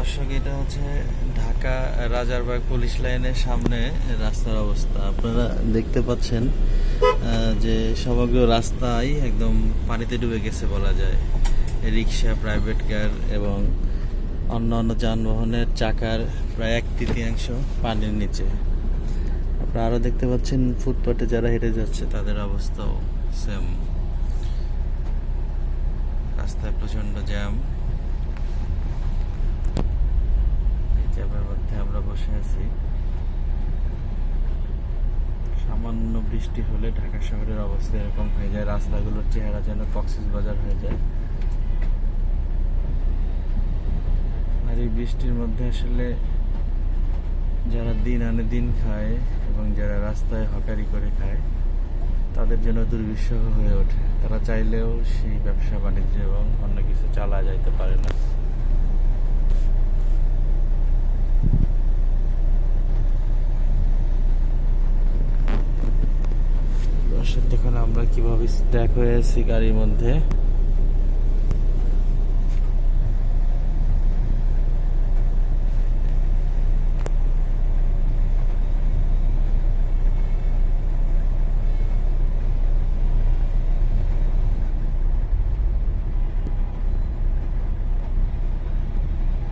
দর্শক, এটা হচ্ছে ঢাকা রাজারবাগ পুলিশ লাইনের সামনে রাস্তার অবস্থা। আপনারা দেখতে পাচ্ছেন যে সমগ্র রাস্তাই একদম পানিতে ডুবে গেছে বলা যায়। রিক্সা প্রাইভেট কার এবং অন্য অন্য যানবাহনের চাকার প্রায় এক তৃতীয়াংশ পানির নিচে। আপনারা আরও দেখতে পাচ্ছেন, ফুটপাতে যারা হেঁটে যাচ্ছে, তাদের অবস্থাও সেম রাস্তায় প্রচণ্ড জ্যাম এই জ্যামের মধ্যে আমরা বসে আছি। সামান্য বৃষ্টি হলে ঢাকা শহরের অবস্থা এরকম হয়ে যায়, রাস্তাগুলোর চেহারা যেন কক্সিস বাজার হয়ে যায়। আর এই বৃষ্টির মধ্যে আসলে যারা দিন আনে দিন খায় এবং যারা রাস্তায় হকারি করে খায়, তাদের জন্য দুর্বিষহ হয়ে ওঠে। তারা চাইলেও সেই ব্যবসা বাণিজ্য এবং অন্য কিছু চালা যাইতে পারে না দর্শক দেখুন আমরা কীভাবে স্ট্যাক হয়ে আছি গাড়ির মধ্যে।